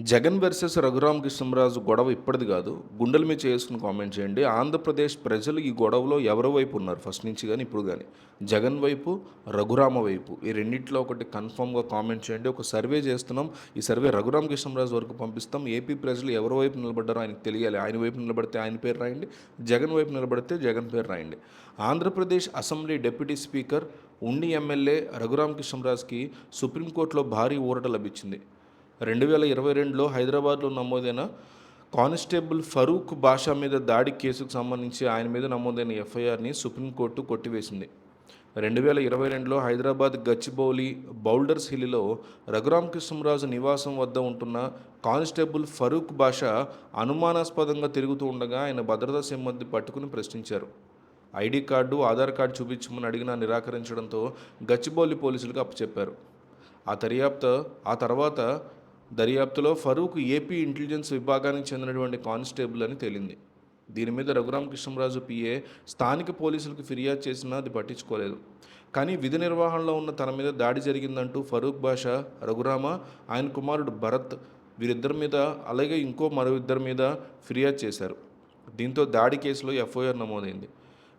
Jagan versus Raghuram Krishnaraju గొడవ ఇప్పటిది కాదు. గుండెల మీద చేసుకుని కామెంట్ చేయండి. ఆంధ్రప్రదేశ్ ప్రజలు ఈ గొడవలో ఎవరి వైపు ఉన్నారు? ఫస్ట్ నుంచి కానీ ఇప్పుడు కానీ జగన్ వైపు రఘురామ వైపు. ఈ రెండింటిలో ఒకటి కన్ఫామ్గా కామెంట్ చేయండి. ఒక సర్వే చేస్తున్నాం. ఈ సర్వే రఘురామ్ కృష్ణరాజు వరకు పంపిస్తాం. ఏపీ ప్రజలు ఎవరి వైపు నిలబడ్డారో ఆయనకు తెలియాలి. ఆయన వైపు నిలబడితే ఆయన పేరు రాయండి. జగన్ వైపు నిలబడితే జగన్ పేరు రాయండి. ఆంధ్రప్రదేశ్ అసెంబ్లీ డిప్యూటీ స్పీకర్ ఉండి ఎమ్మెల్యే రఘురామ్ కృష్ణరాజుకి సుప్రీంకోర్టులో భారీ ఊరట లభించింది. రెండు వేల ఇరవై రెండులో హైదరాబాద్లో నమోదైన కానిస్టేబుల్ ఫరూక్ బాషా మీద దాడి కేసుకు సంబంధించి ఆయన మీద నమోదైన ఎఫ్ఐఆర్ని సుప్రీంకోర్టు కొట్టివేసింది. రెండు వేల ఇరవై రెండులో హైదరాబాద్ గచ్చిబౌలి బౌల్డర్స్ హిల్లీలో రఘురామ కృష్ణరాజు నివాసం వద్ద ఉంటున్న కానిస్టేబుల్ ఫరూక్ బాషా అనుమానాస్పదంగా తిరుగుతూ ఉండగా ఆయన భద్రతా సిబ్బంది పట్టుకుని ప్రశ్నించారు. ఐడి కార్డు ఆధార్ కార్డు చూపించమని అడిగినా నిరాకరించడంతో గచ్చిబౌలి పోలీసులకు అప్పచెప్పారు. ఆ దర్యాప్తు ఆ తర్వాత దర్యాప్తులో ఫరూక్ ఏపీ ఇంటెలిజెన్స్ విభాగానికి చెందినటువంటి కానిస్టేబుల్ అని తేలింది. దీని మీద రఘురామ కృష్ణరాజు పిఏ స్థానిక పోలీసులకు ఫిర్యాదు చేసినా అది పట్టించుకోలేదు. కానీ విధి నిర్వహణలో ఉన్న తన మీద దాడి జరిగిందంటూ ఫరూక్ బాషా రఘురామ ఆయన కుమారుడు భరత్ వీరిద్దరి మీద అలాగే ఇంకో మరో ఇద్దరి మీద ఫిర్యాదు చేశారు. దీంతో దాడి కేసులో ఎఫ్ఐఆర్ నమోదైంది.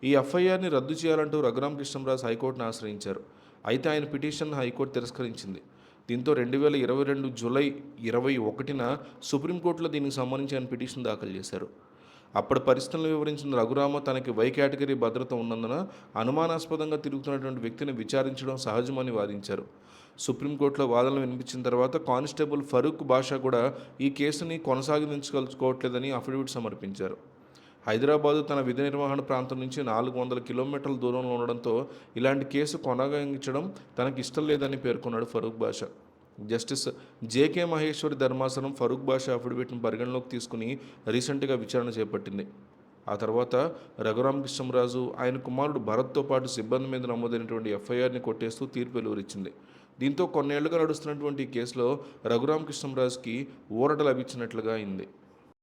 ఈ ఎఫ్ఐఆర్ని రద్దు చేయాలంటూ రఘురామ కృష్ణరాజు హైకోర్టును ఆశ్రయించారు. అయితే ఆయన పిటిషన్ హైకోర్టు తిరస్కరించింది. దీంతో రెండు వేల ఇరవై రెండు జూలై ఇరవై ఒకటిన సుప్రీంకోర్టులో దీనికి సంబంధించి ఆయన పిటిషన్ దాఖలు చేశారు. అప్పటి పరిస్థితులను వివరించిన రఘురామ తనకి వై కేటగిరీ భద్రత ఉన్నందున అనుమానాస్పదంగా తిరుగుతున్నటువంటి వ్యక్తిని విచారించడం సహజమని వాదించారు. సుప్రీంకోర్టులో వాదనలు వినిపించిన తర్వాత కానిస్టేబుల్ ఫరూక్ బాషా కూడా ఈ కేసుని కొనసాగించగలుచుకోవట్లేదని అఫిడవిట్ సమర్పించారు. హైదరాబాదు తన విధి నిర్వహణ ప్రాంతం నుంచి నాలుగు వందల కిలోమీటర్ల దూరంలో ఉండడంతో ఇలాంటి కేసు కొనసాగించడం తనకి ఇష్టం లేదని పేర్కొన్నాడు ఫరూక్ బాషా. జస్టిస్ జేకే మహేశ్వరి ధర్మాసనం ఫరూక్ బాషా అఫిడవిట్ను పరిగణలోకి తీసుకుని రీసెంట్గా విచారణ చేపట్టింది. ఆ తర్వాత రఘురామ కృష్ణరాజు ఆయన కుమారుడు భరత్తో పాటు సిబ్బంది మీద నమోదైనటువంటి ఎఫ్ఐఆర్ని కొట్టేస్తూ తీర్పు వెలువరించింది. దీంతో కొన్నేళ్ళుగా నడుస్తున్నటువంటి ఈ కేసులో రఘురామ కృష్ణరాజుకి ఊరట లభించినట్లుగా అయింది.